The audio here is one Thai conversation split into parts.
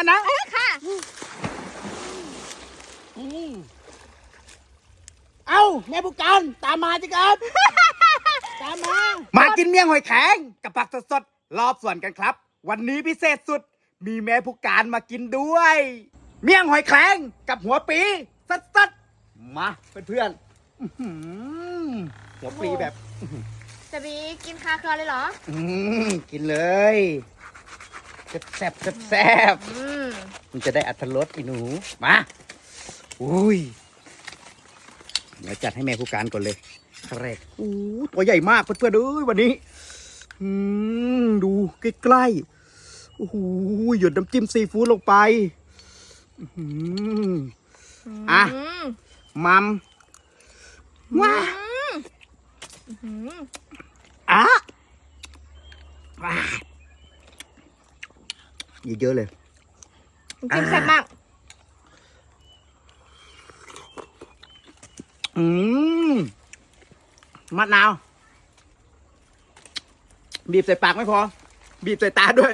มานะค่ะอืมเอ้าแม่ผู้การตามมาสิครับ ตามมา มากินเมี่ยงหอยแข็งกับผักสดๆรอบส่วนกันครับ วันนี้พิเศษสุด มีแม่ผู้การมากินด้วย เมี่ยงหอยแข็งกับหัวปีสดๆมาเพื่อนๆอื้อหือหัวปลีแบบ จะบีกินคาเครือเลยเหรอ อืมกินเลยแซ่บแซ่บแซ่บอืม มันจะได้อัตรสอีหนู มา อุ้ย เดี๋ยวจัดให้แม่ผู้การก่อนเลยแรกอู้ตัวใหญ่มากเพื่อนๆเอ้ยวันนี้อืมดูใกล้ๆโอ้โหหยดน้ำจิ้มซีฟู้ดลงไปอื้อหืออะมัมว้าอะว้าเยอะๆเลย จิ้มแซ่บมาก อืมมะนาว บีบใส่ปากไม่พอ บีบใส่ตาด้วย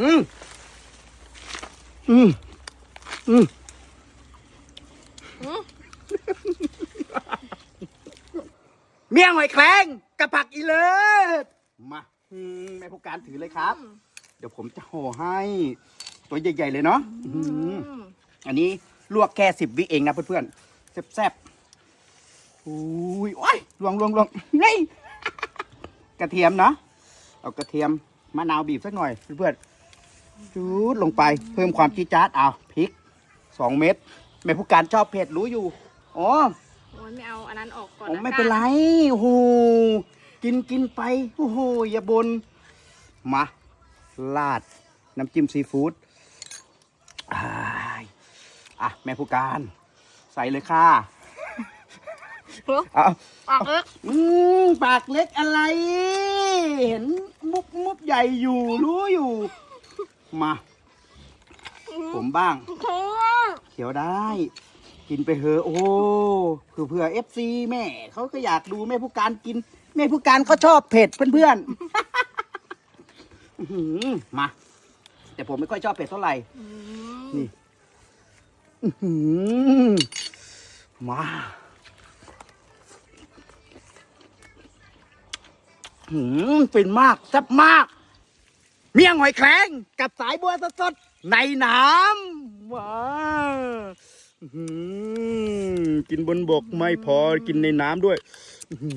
อืมอืมอืมอืมเมี่ยงหอยแครงกับผักอีเลิศมาอืมแม่ผู้การถือเลยครับ เดี๋ยวผมจะห่อให้ ตัวใหญ่ๆเลยเนาะอื้อหืออืมอันนี้ลวกแค่สิบวิเองนะเพื่อนๆแซ่บๆอุ้ยโอ้ยลวงลวงลวงนี่กระเทียมเนาะเอากระเทียมมะนาวบีบสักหน่อยเพื่อนๆจูดลงไปเพิ่มความจี๊ดจ๊าดเอาพริกสองเม็ดแม่ผู้การชอบเผ็ดรู้อยู่อ๋อโอ้ยไม่เอาอันนั้นออกก่อนผมนะไม่เป็นไรโอ้โหกินกินไปโอ้โหอย่าบนมาลาดน้ำจิ้มซีฟู้ดอ้าย อะแม่ผู้การ ใส่เลยค่ะโอ้เอาออกเอิกอืมปากเล็กอะไร เห็นมุบมุบใหญ่อยู่รู้อยู่ มา ผมบ้างโอ้เขียวได้ กินไปเถอะโอ้เผื่อเผื่อเอฟซีแม่ เขาก็อยากดูแม่ผู้การกิน แม่ผู้การก็ชอบเผ็ดเพื่อนๆอื้อหือมา แต่ผมไม่ค่อยชอบเผ็ดเท่าไหร่อืมนี่อื้อหือ มาหืมฟินมากแซ่บมาก เมี่ยงหอยแครงกับสายบัวสดๆในน้ำว้าหือกินบนบกไม่พอกินในน้ำด้วยหื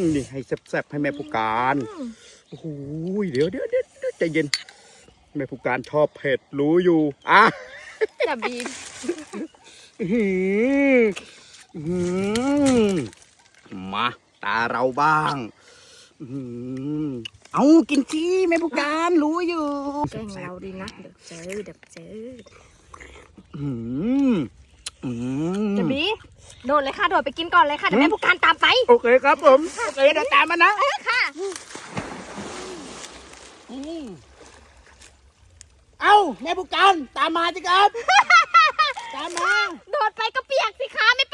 อนี่ให้แซ่บๆให้แม่ผู้การโอ้โหเดี๋ยวเดี๋ยวเดี๋ยวเดี๋ยวใจเย็น แม่ผู้การชอบเผ็ดรู้อยู่อะ จะบีอื้อหืออื้อหือมาตาเราบ้างอื้อหือเอากินที่แม่ผู้การรู้อยู่แกล้งเราดีนะเดี๋ยวเจอเดี๋ยวเจออื้อหืออื้อหือจะบีโดดเลยค่ะโดดไปกินก่อนเลยค่ะเดี๋ยวแม่ผู้การตามไป โอเคครับผมโอเคเดี๋ยวตามมานะค่ะอืม เอาแม่ผู้การตามมาสิครับ ตามมา โดดไปก็เปียกสิคะไม่ไป